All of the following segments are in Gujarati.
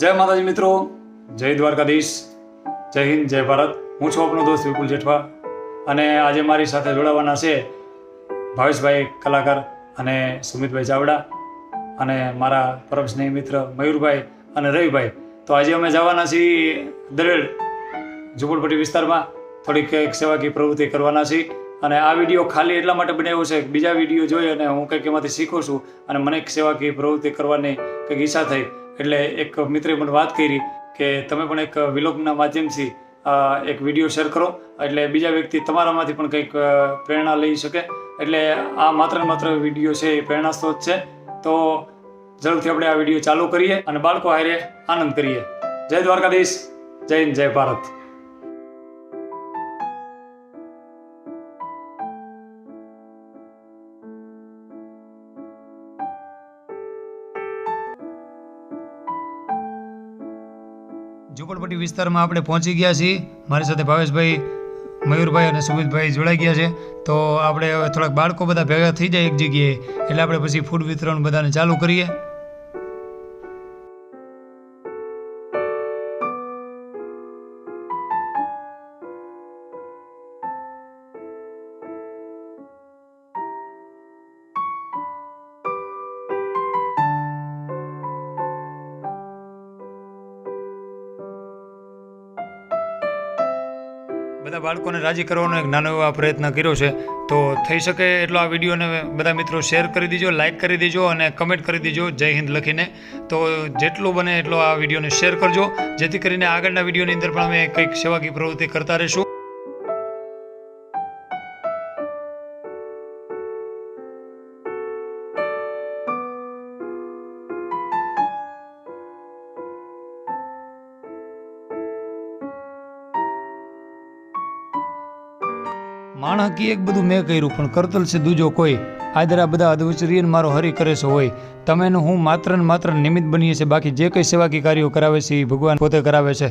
જય માતાજી મિત્રો, જય દ્વારકાધીશ, જય હિન્દ, જય ભારત. હું છું આપનો દોસ્ત વિપુલ જેઠવા અને આજે મારી સાથે જોડાવાના છે ભાવેશભાઈ કલાકાર અને સુમિતભાઈ ચાવડા અને મારા પરમ સ્નેહી મિત્ર મયુરભાઈ અને રવિભાઈ. તો આજે અમે જવાના છીએ દરેડ ઝુંપડપટ્ટી વિસ્તારમાં. થોડીક એક સેવાકીય પ્રવૃત્તિ કરવાના છીએ અને આ વીડિયો ખાલી એટલા માટે બનાવ્યો છે બીજા વીડિયો જોઈ અને હું કંઈક એમાંથી શીખું છું અને મને એક સેવાકીય પ્રવૃત્તિ કરવાની કંઈક ઈચ્છા થઈ. એટલે એક મિત્રે મને વાત કરી કે તમે પણ એક વિલોગના માધ્યમથી એક વીડિયો શેર કરો. એટલે બીજા વ્યક્તિ તમારામાંથી પણ કંઈક પ્રેરણા લઈ શકે. એટલે આ માત્ર ને માત્ર વીડિયો છે એ પ્રેરણા સ્ત્રોત છે. તો જરૂરથી આપણે આ વીડિયો ચાલુ કરીએ અને બાળકો હારે આનંદ કરીએ. જય દ્વારકાધીશ. જય હિન્દ, જય ભારત. ઝુંપડપટ્ટી વિસ્તારમાં આપણે પહોંચી ગયા છીએ. મારી સાથે ભાવેશભાઈ, મયુરભાઈ અને સુમિતભાઈ જોડાઈ ગયા છે. તો આપણે થોડાક બાળકો બધા ભેગા થઈ જાય એક જગ્યાએ. એટલે આપણે પછી ફૂડ વિતરણ બધાને ચાલુ કરીએ. બધા બાળકોને રાજી કરવાનો એક નાનો એવો પ્રયત્ન કર્યો છે. તો થઈ શકે એટલો આ વિડીયોને બધા મિત્રો શેર કરી દેજો લાઇક કરી દેજો અને કમેન્ટ કરી દેજો. જય હિન્દ લખીને. તો જેટલું બને એટલો આ વિડીયોને શેર કરજો. જેથી કરીને આગળના વિડીયોની અંદર પણ અમે કંઈક સેવાકીય પ્રવૃત્તિ કરતા રહીશું. માણકી એક બધું મેં કર્યું, પણ કરતલ છે દૂજો કોઈ. આદરા બધા અધવચરીયન મારો હરી કરે છે હોય. તમેનું હું માત્ર ને માત્ર નિમિત્ત બનીએ છે બાકી જે કંઈ સેવાકી કાર્યો કરાવે છે એ ભગવાન પોતે કરાવે છે.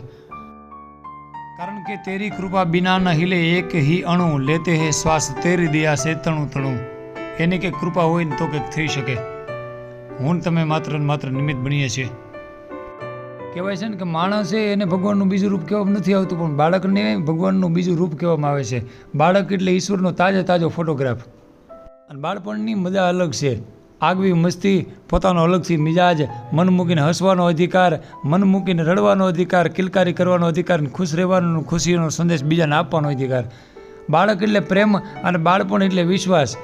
કારણ કે તેરી કૃપા બિના ન हिले એક હી અણુ લેતે હે શ્વાસ. તેરી દયા છે તણું તણું. એની કંઈક કૃપા હોય ને તો કંઈક થઈ શકે. હું તમે માત્ર ને માત્ર નિમિત્ત બનીએ છીએ. કહેવાય છે ને કે માણસ એને ભગવાનનું બીજું રૂપ કહેવામાં નથી આવતું, પણ બાળકને ભગવાનનું બીજું રૂપ કહેવામાં આવે છે. બાળક એટલે ઈશ્વરનો તાજે તાજો ફોટોગ્રાફ. અને બાળપણની મજા અલગ છે. આગવી મસ્તી, પોતાનો અલગથી મિજાજ, મન મૂકીને હસવાનો અધિકાર, મન મૂકીને રડવાનો અધિકાર, કિલકારી કરવાનો અધિકાર ખુશ રહેવાનો ખુશીનો સંદેશ બીજાને આપવાનો અધિકાર. બાળક એટલે પ્રેમ અને બાળપણ એટલે વિશ્વાસ.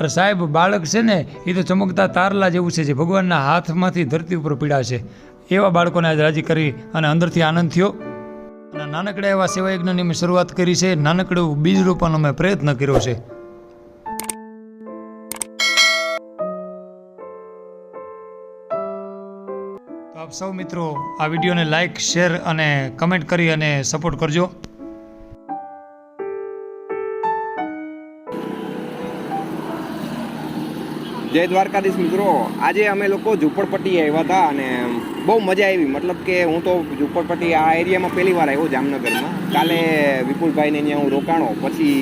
અરે સાહેબ, બાળક છે ને એ તો ચમકતા તારલા જેવું છે જે ભગવાનના હાથમાંથી ધરતી ઉપર પીડા છે. એવા બાળકોને આજે રાજી કરી અને અંદરથી આનંદ થયો. અને નાનકડા એવા સેવા યજ્ઞની અમે શરૂઆત કરી છે. નાનકડું બીજ રોપવાનો અમે પ્રયત્ન કર્યો છે. આપ સૌ મિત્રો આ વિડીયોને લાઈક, શેર અને કમેન્ટ કરી અને સપોર્ટ કરજો. જય દ્વારકાધીશ મિત્રો. આજે અમે લોકો ઝુંપડપટ્ટી આવ્યા હતા અને બહુ મજા આવી. મતલબ કે હું તો ઝુંપડપટ્ટી આ એરિયામાં પહેલી વાર આવ્યો જામનગરમાં. કાલે વિપુલભાઈને અહીંયા હું રોકાણો. પછી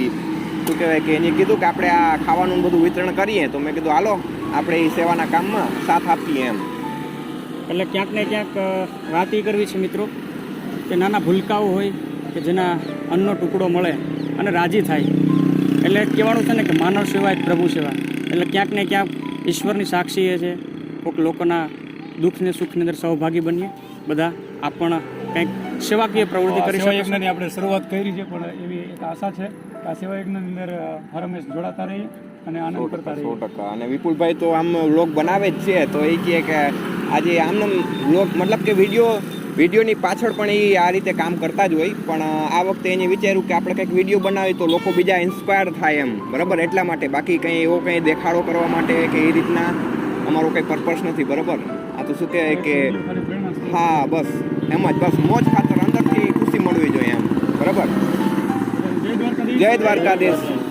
શું કહેવાય કે એને કીધું કે આપણે આ ખાવાનું બધું વિતરણ કરીએ. તો મેં કીધું, હાલો, આપણે એ સેવાના કામમાં સાથ આપીએ એમ. એટલે ક્યાંક ને ક્યાંક વાત એ કરવી છે મિત્રો, કે નાના ભૂલકાઓ હોય કે જેના અન્નનો ટુકડો મળે અને રાજી થાય. એટલે કહેવાનું છે ને કે માનવ સેવા જ પ્રભુ સેવા. એટલે ક્યાંક ને ક્યાંક ઈશ્વરની સાક્ષી એ છે. કોઈક લોકોના દુઃખને સુખની અંદર સહભાગી બનીએ. બધા આપણ કંઈક સેવાકીય પ્રવૃત્તિ કરી સેવા યજ્ઞની આપણે શરૂઆત કરી છે પણ એવી એક આશા છે કે આ સેવા યજ્ઞની અંદર હર હંમેશ જોડાતા રહીએ અને આનંદ કરતા રહીએ. સો ટકા. અને વિપુલભાઈ તો આમ વ્લોગ બનાવે જ છે તો એ કહે કે આજે આમને વ્લોગ મતલબ કે વીડિયો વિડીયોની પાછળ પણ એ આ રીતે કામ કરતા જ હોય. પણ આ વખતે એને વિચાર્યું કે આપણે કંઈક વીડિયો બનાવી તો લોકો બીજા ઇન્સ્પાયર થાય એમ. બરાબર? એટલા માટે. બાકી કંઈ એવો કંઈ દેખાડો કરવા માટે કે એ રીતના અમારો કંઈ પર્પસ નથી. બરાબર? આ તો શું કહેવાય કે. હા બસ. એમ જ. બસ. મોજ ખાતર અંદરથી ખુશી મળવી જોઈએ એમ. બરાબર? જય દ્વારકાધીશ. જય દ્વારકાધીશ.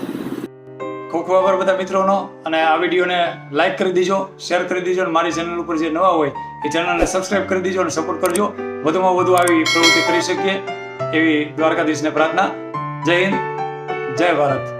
ખૂબ ખૂબ આભાર બધા મિત્રોનો. અને આ વિડીયોને લાઈક કરી દેજો શેર કરી દેજો અને મારી ચેનલ ઉપર જે નવા હોય એ ચેનલને સબસ્ક્રાઇબ કરી દેજો અને સપોર્ટ કરજો. વધુમાં વધુ આવી પ્રવૃત્તિ કરી શકીએ એવી દ્વારકાધીશને પ્રાર્થના. જય હિન્દ, જય ભારત.